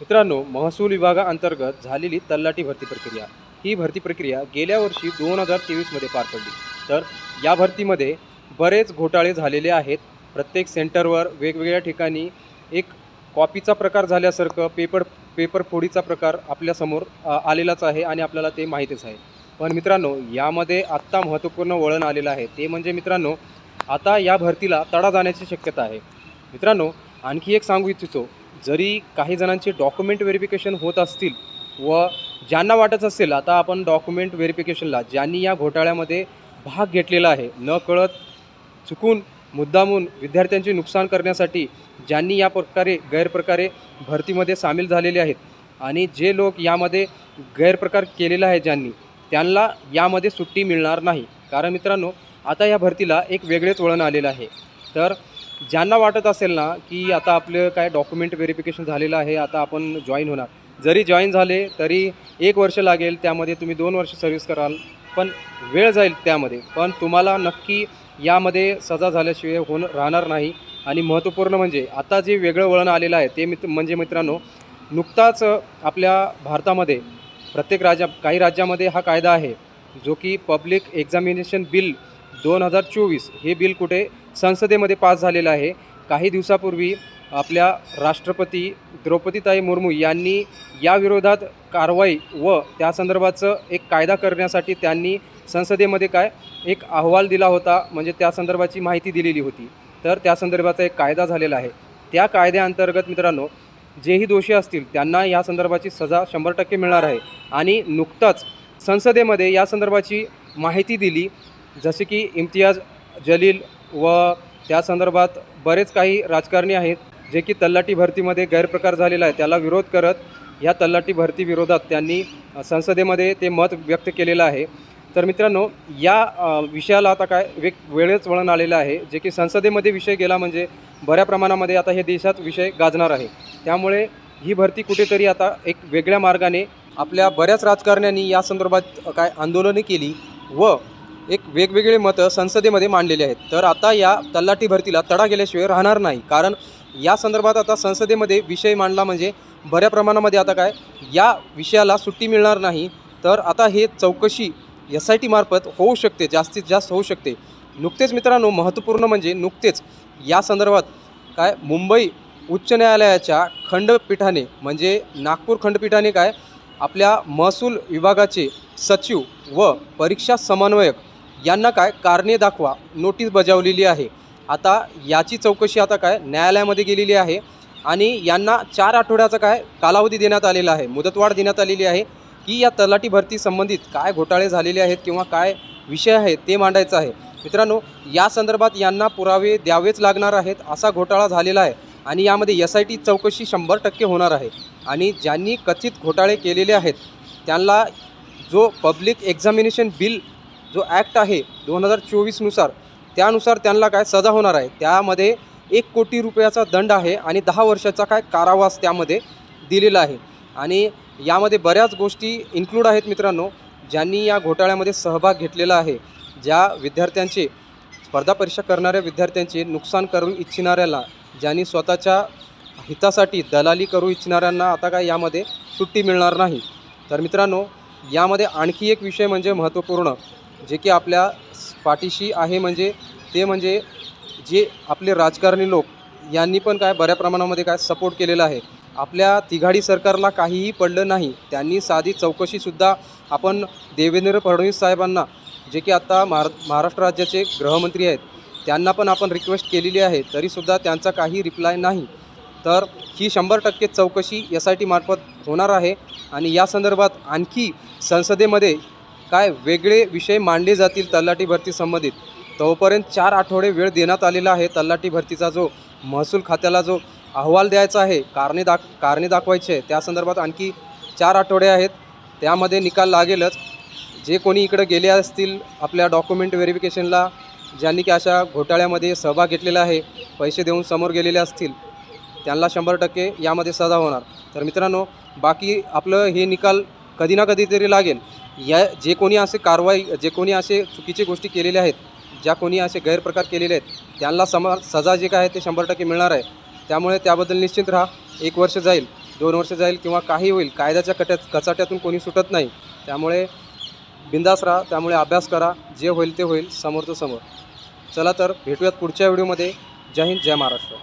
मित्रांनो महसूल विभागाअंतर्गत झालेली तल्लाटी भरती प्रक्रिया. ही भरती प्रक्रिया गेल्या वर्षी दोन हजार तेवीसमध्ये पार पडली. तर या भरतीमध्ये बरेच घोटाळे झालेले आहेत. प्रत्येक सेंटरवर वेगवेगळ्या ठिकाणी एक कॉपीचा प्रकार झाल्यासारखं पेपर पेपर फोडीचा प्रकार आपल्यासमोर आलेलाच आहे आणि आपल्याला ते माहीतच आहे. पण मित्रांनो यामध्ये आत्ता महत्त्वपूर्ण वळण आलेलं आहे. ते म्हणजे मित्रांनो आता या भरतीला तडा जाण्याची शक्यता आहे. मित्रांनो आणखी एक सांगू इच्छितो. जरी काही जणांचे डॉक्युमेंट व्हेरिफिकेशन होत असतील व ज्यांना वाटत असेल आता आपण डॉक्युमेंट व्हेरिफिकेशनला ज्यांनी या घोटाळ्यामध्ये भाग घेतलेला आहे न कळत चुकून मुद्दामून विद्यार्थ्यांचे नुकसान करण्यासाठी ज्यांनी या प्रकारे गैरप्रकारे भरतीमध्ये सामील झालेले आहेत आणि जे लोक यामध्ये गैरप्रकार केलेला आहे ज्यांनी त्यांना यामध्ये सुट्टी मिळणार नाही. कारण मित्रांनो आता या भरतीला एक वेगळेच वळण आलेलं आहे. तर ज्यांना वाटत असेल ना की आता आपलं काय डॉक्युमेंट व्हेरिफिकेशन झालेलं आहे आता आपण जॉईन होणार. जरी जॉईन झाले तरी एक वर्ष लागेल त्यामध्ये तुम्ही दोन वर्ष सर्व्हिस कराल पण वेळ जाईल त्यामध्ये. पण तुम्हाला नक्की यामध्ये सजा झाल्याशिवाय होण राहणार नाही. आणि महत्त्वपूर्ण म्हणजे आता जे वेगळं वळण आलेलं आहे ते मित्र म्हणजे मित्रांनो नुकताच आपल्या भारतामध्ये प्रत्येक राज्या काही राज्यामध्ये हा कायदा आहे जो की पब्लिक एक्झामिनेशन बिल दोन हजार चोवीस हे बिल कुठे संसदेमध्ये पास झालेलं आहे. काही दिवसापूर्वी आपल्या राष्ट्रपती द्रौपदीताई मुर्मू यांनी याविरोधात कारवाई व त्या संदर्भाचं एक कायदा करण्यासाठी त्यांनी संसदेमध्ये काय एक अहवाल दिला होता म्हणजे त्या संदर्भाची माहिती दिलेली होती. तर त्या संदर्भाचा एक कायदा झालेला आहे. त्या कायद्याअंतर्गत मित्रांनो जेही दोषी असतील त्यांना या संदर्भाची सजा शंभर टक्के मिळणार आहे. आणि नुकताच संसदेमध्ये या संदर्भाची माहिती दिली जसे की इम्तियाज जलील व त्या संदर्भात बरेच काही राजकारणी आहेत जे की तल्लाटी भरतीमध्ये गैरप्रकार झालेला आहे. त्याला विरोध करत या तल्लाटी भरती विरोधात त्यांनी संसदेमध्ये ते मत व्यक्त केलेलं आहे. तर मित्रांनो या विषयाला आता काय वेग वेळच वळण आलेलं आहे जे की संसदेमध्ये विषय गेला म्हणजे बऱ्या प्रमाणामध्ये आता हे देशात विषय गाजणार आहे. त्यामुळे ही भरती कुठेतरी आता एक वेगळ्या मार्गाने आपल्या बऱ्याच राजकारण्यांनी या संदर्भात काय आंदोलने केली व एक वेगवेगळे मतं संसदेमध्ये मांडलेली आहेत. तर आता या तल्लाटी भरतीला तडा गेल्याशिवाय राहणार नाही. कारण या संदर्भात आता संसदेमध्ये विषय मांडला म्हणजे बऱ्या प्रमाणामध्ये आता काय या विषयाला सुट्टी मिळणार नाही. तर आता हे चौकशी एस आय टीमार्फत होऊ शकते जास्तीत जास्त होऊ शकते. नुकतेच मित्रांनो महत्त्वपूर्ण म्हणजे नुकतेच या संदर्भात काय मुंबई उच्च न्यायालयाच्या खंडपीठाने म्हणजे नागपूर खंडपीठाने काय आपल्या महसूल विभागाचे सचिव व परीक्षा समन्वयक यांना काय कारणे दाखवा नोटीस बजावलेली आहे. आता याची चौकशी आता काय न्यायालयामध्ये गेलेली आहे आणि यांना चार आठवड्याचा काय कालावधी देण्यात आलेला आहे मुदतवाढ देण्यात आलेली आहे की या तलाठी भरती संबंधित काय घोटाळे झालेले आहेत किंवा काय विषय आहेत ते मांडायचं आहे. मित्रांनो या संदर्भात यांना पुरावे द्यावेच लागणार आहेत असा घोटाळा झालेला आहे आणि यामध्ये एस आय टी चौकशी शंभर टक्के होणार आहे आणि ज्यांनी कथित घोटाळे केलेले आहेत त्यांना जो पब्लिक एक्झामिनेशन बिल जो ॲक्ट आहे दोन हजार चोवीसनुसार त्यानुसार त्यांना काय सजा होणार आहे. त्यामध्ये एक कोटी रुपयाचा दंड आहे आणि दहा वर्षाचा काय कारावास त्यामध्ये दिलेला आहे. आणि यामध्ये बऱ्याच गोष्टी इन्क्लूड आहेत मित्रांनो ज्यांनी या घोटाळ्यामध्ये सहभाग घेतलेला आहे. ज्या विद्यार्थ्यांचे स्पर्धा परीक्षा करणाऱ्या विद्यार्थ्यांचे नुकसान करू इच्छिणाऱ्याला ज्यांनी स्वतःच्या हितासाठी दलाली करू इच्छिणाऱ्यांना आता काय यामध्ये सुट्टी मिळणार नाही. तर मित्रांनो यामध्ये आणखी एक विषय म्हणजे महत्त्वपूर्ण जे की आपल्या पाठीशी आहे म्हणजे ते म्हणजे जे आपले राजकारणी लोक यांनी पण काय बऱ्या प्रमाणामध्ये काय सपोर्ट केलेला आहे. आपल्या तिघाडी सरकारला काहीही पडलं नाही. त्यांनी साधी चौकशीसुद्धा आपण देवेंद्र फडणवीस साहेबांना जे की आत्ता महार महाराष्ट्र राज्याचे गृहमंत्री आहेत त्यांना पण आपण रिक्वेस्ट केलेली आहे तरीसुद्धा त्यांचा काही रिप्लाय नाही. तर ही शंभर टक्के चौकशी एस आय टी मार्फत होणार आहे आणि या संदर्भात आणखी संसदेमध्ये काय वेगळे विषय मांडले जातील तलाठी भरती संबंधित? तोपर्यंत चार आठवडे वेळ देण्यात आलेला आहे. तलाठी भरतीचा जो महसूल खात्याला जो अहवाल द्यायचा आहे कारणे दाख कारणे दाखवायचे आहे त्या संदर्भात आणखी चार आठवडे आहेत. त्यामध्ये निकाल लागेलच. जे कोणी इकडं गेले असतील आपल्या डॉक्युमेंट व्हेरिफिकेशनला ज्यांनी की अशा घोटाळ्यामध्ये सहभाग घेतलेला आहे पैसे देऊन समोर गेलेले असतील त्यांना शंभर टक्के यामध्ये सजा होणार. तर मित्रांनो बाकी आपलं हे निकाल कधी ना कधीतरी लागेल. या जे कोणी असे कारवाई जे कोणी असे चुकीचे गोष्टी केलेल्या आहेत ज्या कोणी असे गैरप्रकार केलेले आहेत त्यांना समा सजा जे काय आहे ते शंभर टक्के मिळणार आहे. त्यामुळे त्याबद्दल निश्चित राहा. एक वर्ष जाईल दोन वर्ष जाईल किंवा काही होईल कायद्याच्या कट्यात कचाट्यातून कोणी सुटत नाही. त्यामुळे बिंदास राहा त्यामुळे अभ्यास करा. जे होईल ते होईल समोरचं समोर. चला तर भेटूयात पुढच्या व्हिडिओमध्ये. जय हिंद जय महाराष्ट्र.